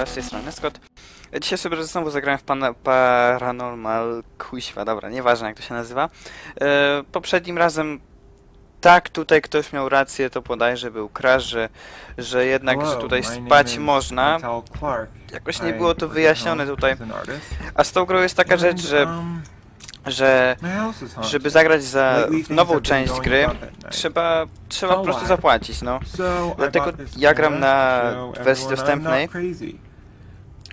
Dobra, z tej strony Scott. Dzisiaj sobie znowu zagrałem w pana, Paranormal Kuźwa, dobra, nieważne jak to się nazywa. E, poprzednim razem tak, tutaj ktoś miał rację, to bodajże był crash, że, że jednak, że tutaj spać można. Jakoś nie było to wyjaśnione tutaj. A z tą grą jest taka rzecz, że, um, że żeby zagrać za nową część gry, trzeba, trzeba po prostu zapłacić, no. Dlatego ja gram na wersji dostępnej.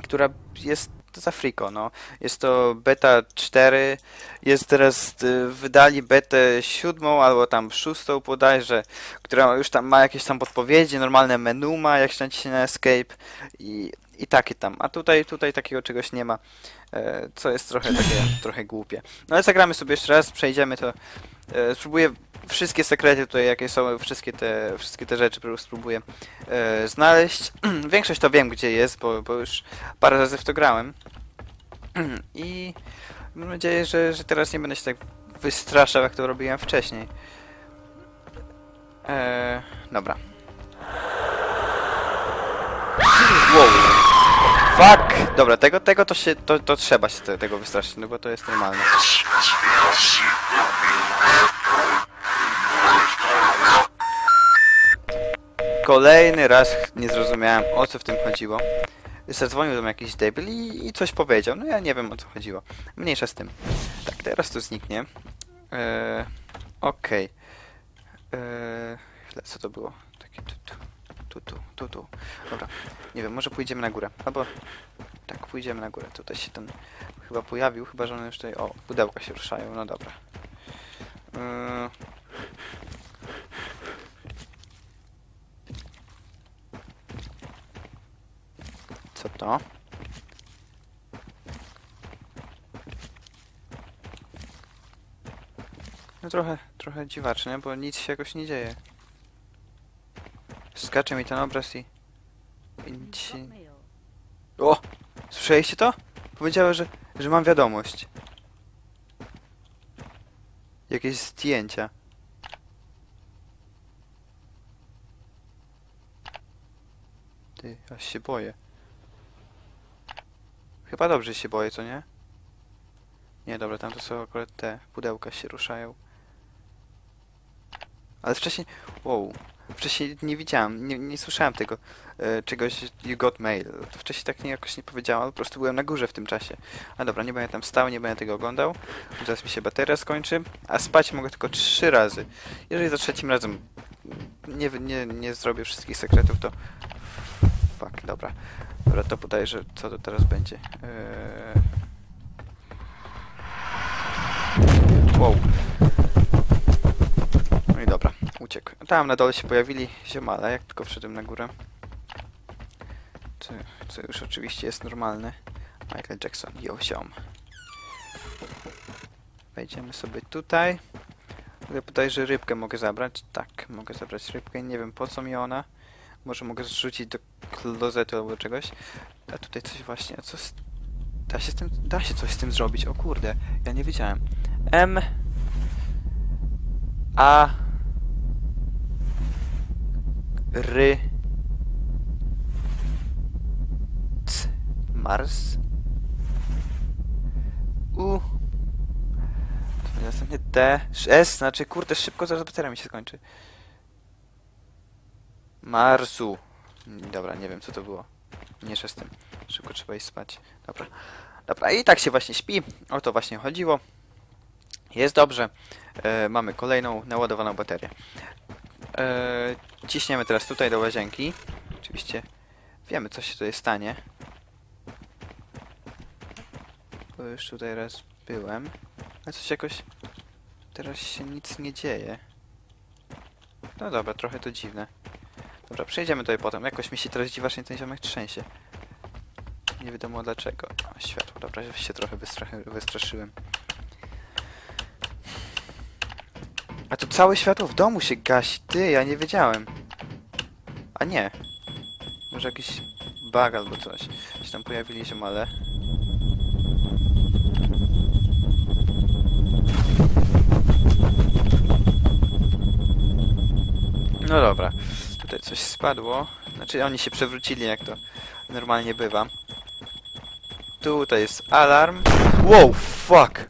Która jest za friko, no. Jest to beta 4, jest teraz, y, wydali betę siódmą albo tam szóstą bodajże, która już tam ma jakieś tam podpowiedzi, normalne menu ma, jak się na escape i, i takie tam. A tutaj, tutaj takiego czegoś nie ma, e, co jest trochę takie, trochę głupie. No ale zagramy sobie jeszcze raz, przejdziemy to, e, spróbuję wszystkie sekrety tutaj, jakie są, wszystkie te, wszystkie te rzeczy spróbuję e, znaleźć. Większość to wiem, gdzie jest, bo, bo już parę razy w to grałem. I mam nadzieję, że, że teraz nie będę się tak wystraszał, jak to robiłem wcześniej. Eee, dobra. Wow. Fuck! Dobra, tego, tego to się, to, to trzeba się te, tego wystraszyć, no bo to jest normalne. Kolejny raz nie zrozumiałem o co w tym chodziło. Zadzwonił do mnie jakiś debil i, i coś powiedział. No ja nie wiem o co chodziło. Mniejsza z tym. Tak, teraz to zniknie. Eee, Okej. Eee, chwilę, co to było? Takie tu, tu, tu, tu, tu, tu. Dobra, nie wiem, może pójdziemy na górę. Albo... Tak, pójdziemy na górę. Tutaj się ten chyba pojawił, chyba że one już tutaj... O, pudełka się ruszają, no dobra. Eee, Co to? No trochę, trochę dziwacznie, bo nic się jakoś nie dzieje. Skacze mi ten obraz i... i nic się... O! Słyszeliście to? Powiedziała, że, że mam wiadomość. Jakieś zdjęcia. Ty, aż się boję. Chyba dobrze się boję, co nie? Nie, dobra, tam to są akurat te pudełka się ruszają. Ale wcześniej... Wow. Wcześniej nie widziałem, nie, nie tego e, czegoś you got mail. To wcześniej tak nie, jakoś nie powiedziałem, ale po prostu byłem na górze w tym czasie. A dobra, nie będę tam stał, nie będę tego oglądał. Zaraz mi się bateria skończy. A spać mogę tylko trzy razy. Jeżeli za trzecim razem nie, nie, nie zrobię wszystkich sekretów, to... Fuck, dobra. Dobra, to podaję, że co to teraz będzie. Eee... Wow. No i dobra, uciekł. Tam na dole się pojawili ziomale, jak tylko wszedłem na górę. Co, co już oczywiście jest normalne. Michael Jackson, yo ziom. Wejdziemy sobie tutaj. Ja podaję, że rybkę mogę zabrać. Tak, mogę zabrać rybkę. Nie wiem po co mi ona. Może mogę zrzucić do klozetu albo czegoś. A tutaj coś właśnie, co z... Da się, z tym, da się coś z tym zrobić, o kurde, ja nie wiedziałem. M... A... Ry... C... Mars... U... To następnie D... S, znaczy kurde, szybko zaraz bateria mi się skończy. Marsu. Dobra, nie wiem co to było. Nie z tym. Szybko trzeba iść spać. Dobra. Dobra, i tak się właśnie śpi. O to właśnie chodziło. Jest dobrze. E, mamy kolejną naładowaną baterię. E, ciśniemy teraz tutaj do łazienki. Oczywiście wiemy co się tutaj stanie. Bo już tutaj raz byłem. Ale coś jakoś... Teraz się nic nie dzieje. No dobra, trochę to dziwne. Dobra, przejdziemy tutaj potem. Jakoś mi się teraz dziwacznie ten ziomek trzęsie. Nie wiadomo dlaczego. O, światło, dobra, się trochę wystraszyłem. wystraszyłem. A tu całe światło w domu się gasi. Ty, ja nie wiedziałem. A nie. Może jakiś bug albo coś. Się tam pojawili ziomale. No dobra. Tutaj coś spadło. Znaczy oni się przewrócili jak to normalnie bywa. Tutaj jest alarm. Wow, fuck!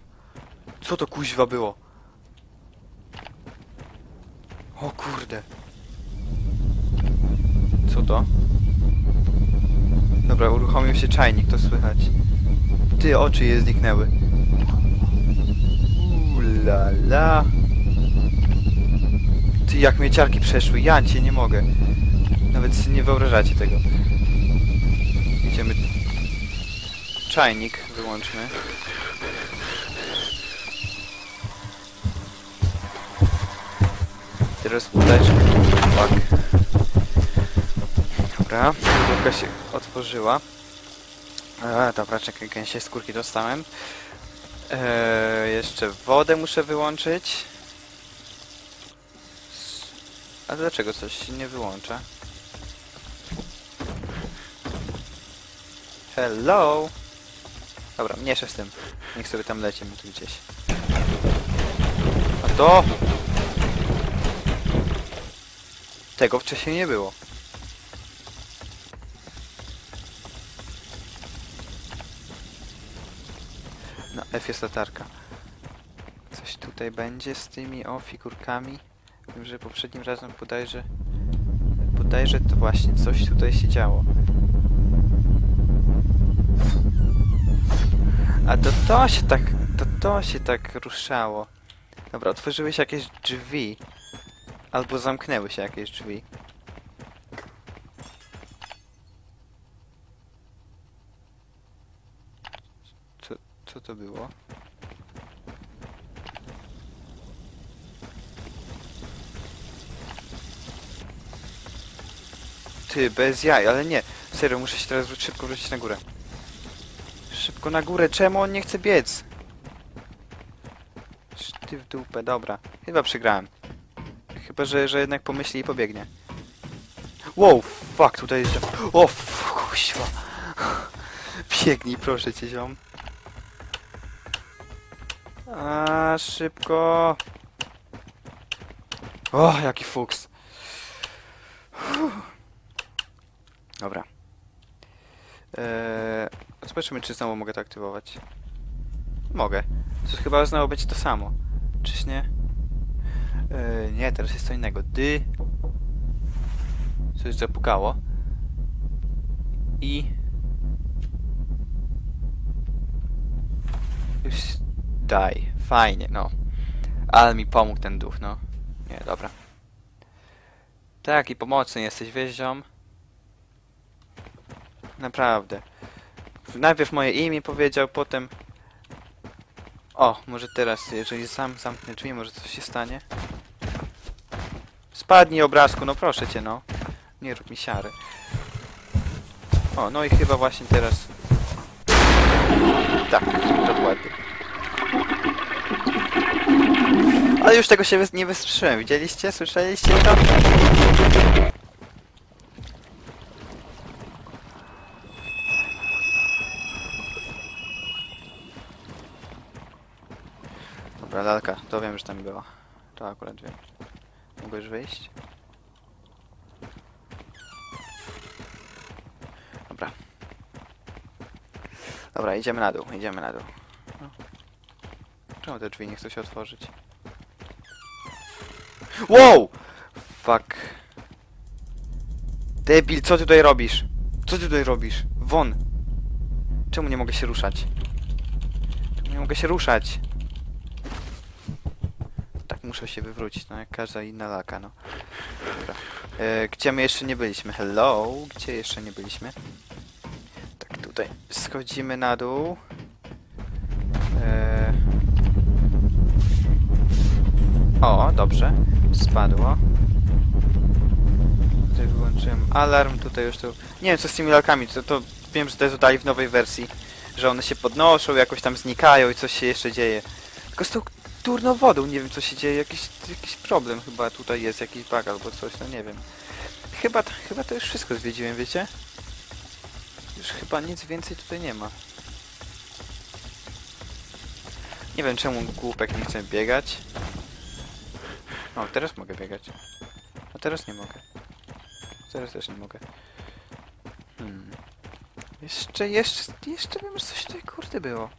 Co to kuźwa było? O kurde. Co to? Dobra, uruchomił się czajnik, to słychać. Ty, oczy je zniknęły. Ula la. Ty, jak mnie ciarki przeszły, ja cię nie mogę. Nawet nie wyobrażacie tego. Idziemy... Czajnik wyłączmy. Teraz udać... Fuck. Dobra, lubka się otworzyła. A, dobra, czekaj, gęsie skórki dostałem. Eee, jeszcze wodę muszę wyłączyć. A dlaczego coś się nie wyłącza? Hello! Dobra, mniejsza z tym. Niech sobie tam lecimy tu gdzieś. A to! Tego wcześniej nie było. Na F jest latarka. Coś tutaj będzie z tymi o figurkami. Wiem, że poprzednim razem bodajże... Bodajże to właśnie coś tutaj się działo. A to to się tak... To to się tak ruszało. Dobra, otworzyły się jakieś drzwi. Albo zamknęły się jakieś drzwi. Co, co to było? Ty, bez jaj, ale nie. Serio, muszę się teraz szybko wrócić na górę. Szybko na górę, czemu on nie chce biec? Ty w dupę, dobra. Chyba przegrałem. Chyba, że, że jednak pomyśli i pobiegnie. Wow, fuck, tutaj jest... O, kuźwa. Biegnij, proszę cię, ziom. A, szybko. O, jaki fuks. Dobra. Eee, zobaczymy, czy znowu mogę to aktywować. Mogę. To chyba znowu będzie to samo. Czyż nie? Eee, nie, teraz jest co innego. Dy. Coś zapukało. I... Już daj. Fajnie, no. Ale mi pomógł ten duch, no. Nie, dobra. Tak, i pomocny jesteś, wiesz? Naprawdę. Najpierw moje imię powiedział, potem... O, może teraz, jeżeli sam zamknę drzwi, może coś się stanie? Spadnij obrazku, no proszę cię, no. Nie rób mi siary. O, no i chyba właśnie teraz... Tak, dokładnie. Ale już tego się nie wystrzymałem. Widzieliście? Słyszeliście to? Dobra, lalka. To wiem, że tam była. To akurat wiem. Mogę już wyjść? Dobra. Dobra, idziemy na dół, idziemy na dół. Czemu te drzwi nie chcą się otworzyć? Wow! Fuck. Debil, co ty tutaj robisz? Co ty tutaj robisz? Won! Czemu nie mogę się ruszać? Czemu nie mogę się ruszać? Muszę się wywrócić, no jak każda inna laka, no. Dobra. E, gdzie my jeszcze nie byliśmy? Hello? Gdzie jeszcze nie byliśmy? Tak, tutaj schodzimy na dół. E... O, dobrze. Spadło. Tutaj wyłączyłem alarm, tutaj już tu... Nie wiem co z tymi lalkami, to, to wiem, że to dodali w nowej wersji. Że one się podnoszą, jakoś tam znikają i coś się jeszcze dzieje. Tylko z tą durną wodą, nie wiem co się dzieje, jakiś, jakiś problem chyba tutaj jest, jakiś bug albo coś, no nie wiem. Chyba, chyba to już wszystko zwiedziłem, wiecie? Już chyba nic więcej tutaj nie ma. Nie wiem czemu głupek nie chce biegać. O, teraz mogę biegać. A teraz nie mogę. Teraz też nie mogę. Hmm. Jeszcze, jeszcze, jeszcze wiem, że coś tutaj kurde było.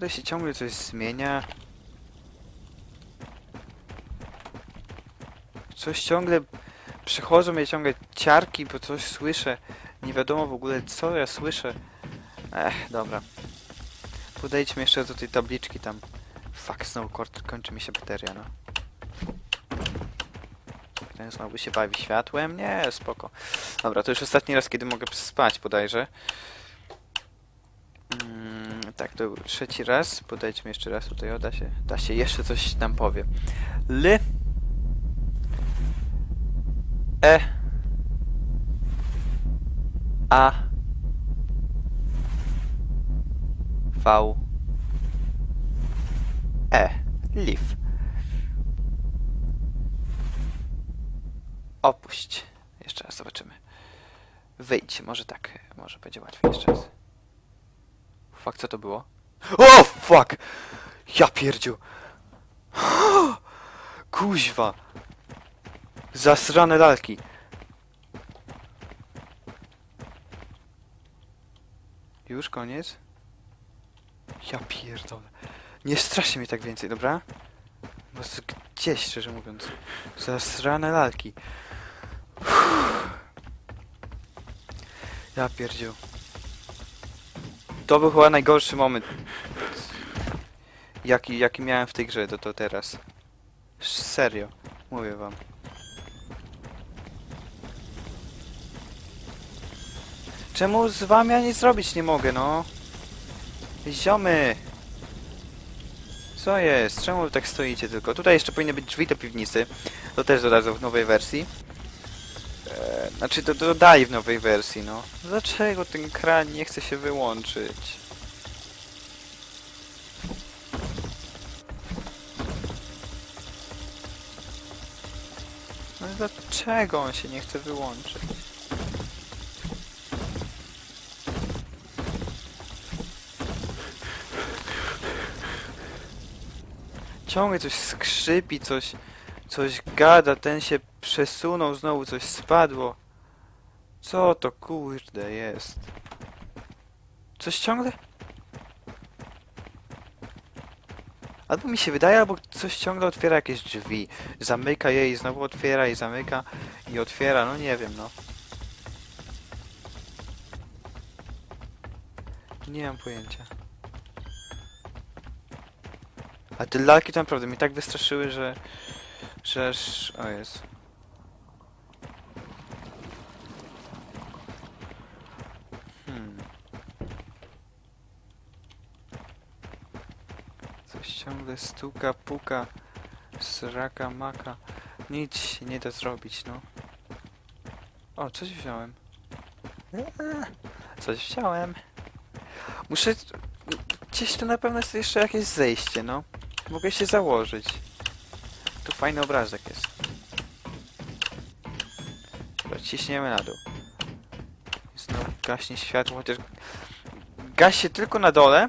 Kurde się ciągle coś zmienia. Coś ciągle... Przychodzą mnie ciągle ciarki, bo coś słyszę. Nie wiadomo w ogóle co ja słyszę. Ech, dobra. Podejdźmy jeszcze do tej tabliczki tam. Fuck, znowu kończy mi się bateria, no. Ten znowu się bawi światłem? Nie, spoko. Dobra, to już ostatni raz, kiedy mogę spać bodajże. Tak, to był trzeci raz. Podejdźmy jeszcze raz tutaj, o, da się, da się, jeszcze coś nam powie. L E A V E Leaf Opuść. Jeszcze raz zobaczymy. Wyjdź, może tak, może będzie łatwiej jeszcze raz. Fuck, co to było? O, fuck! Ja pierdziu! Kuźwa! Zasrane lalki. Już koniec? Ja pierdolę. Nie straszcie mnie tak więcej, dobra? Bo gdzieś, szczerze mówiąc. Zasrane lalki. Uff. Ja pierdziu. To był chyba najgorszy moment. Jaki, jaki miałem w tej grze, to, to teraz. Serio. Mówię wam. Czemu z wami ja nic zrobić nie mogę, no? Ziomy! Co jest? Czemu tak stoicie tylko? Tutaj jeszcze powinny być drzwi do piwnicy. To też dodadzą w nowej wersji. Znaczy, to dodali w nowej wersji, no. Dlaczego ten kran nie chce się wyłączyć? No dlaczego on się nie chce wyłączyć? Ciągle coś skrzypi, coś, coś gada, ten się przesunął, znowu coś spadło. Co to kurde jest? Coś ciągle? Albo mi się wydaje, albo coś ciągle otwiera jakieś drzwi. Zamyka je i znowu otwiera i zamyka i otwiera, no nie wiem, no. Nie mam pojęcia. A te lalki to naprawdę mnie tak wystraszyły, że... Że. O jest. Hmm. Coś ciągle stuka, puka, sraka, maka. Nic się nie da zrobić, no. O, coś wziąłem. Eee, Coś wziąłem. Muszę... Gdzieś tu na pewno jest jeszcze jakieś zejście, no. Mogę się założyć. Tu fajny obrazek jest. Ciśniemy na dół. Znowu gaśnie światło, chociaż gaśnie tylko na dole,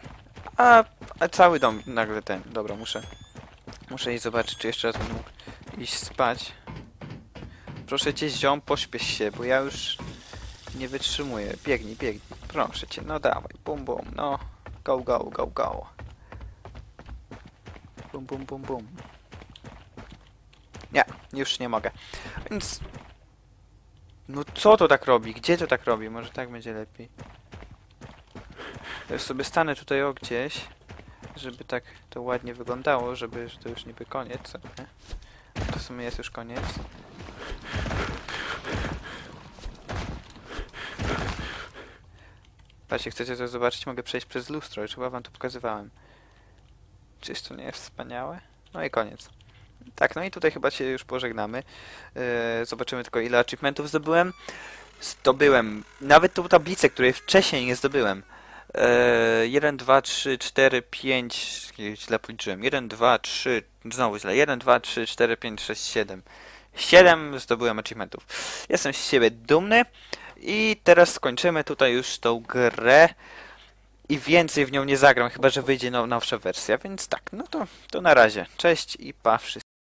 a, a cały dom nagle ten. Dobra, muszę muszę iść zobaczyć, czy jeszcze raz będę mógł iść spać. Proszę cię, ziom, pośpiesz się, bo ja już nie wytrzymuję. Biegnij, biegnij. Proszę cię, no dawaj, bum bum, no. Go, go, go, go. Bum, bum, bum, bum. Nie, już nie mogę. Więc... No co to tak robi? Gdzie to tak robi? Może tak będzie lepiej. Ja sobie stanę tutaj o gdzieś, żeby tak to ładnie wyglądało, żeby że to już niby koniec, nie? To w sumie jest już koniec. Patrzcie, chcecie to zobaczyć? Mogę przejść przez lustro, już chyba wam to pokazywałem. Czyż to nie jest wspaniałe? No i koniec. Tak, no i tutaj chyba się już pożegnamy. Yy, zobaczymy tylko ile achievementów zdobyłem. Zdobyłem nawet tą tablicę, której wcześniej nie zdobyłem. Yy, 1, 2, 3, 4, 5... Źle policzyłem. 1, 2, 3... Znowu źle. 1, 2, 3, 4, 5, 6, 7. 7 zdobyłem achievementów. Jestem z siebie dumny. I teraz skończymy tutaj już tą grę i więcej w nią nie zagram, chyba że wyjdzie now, nowsza wersja, więc tak, no to, to na razie. Cześć i pa wszystkim.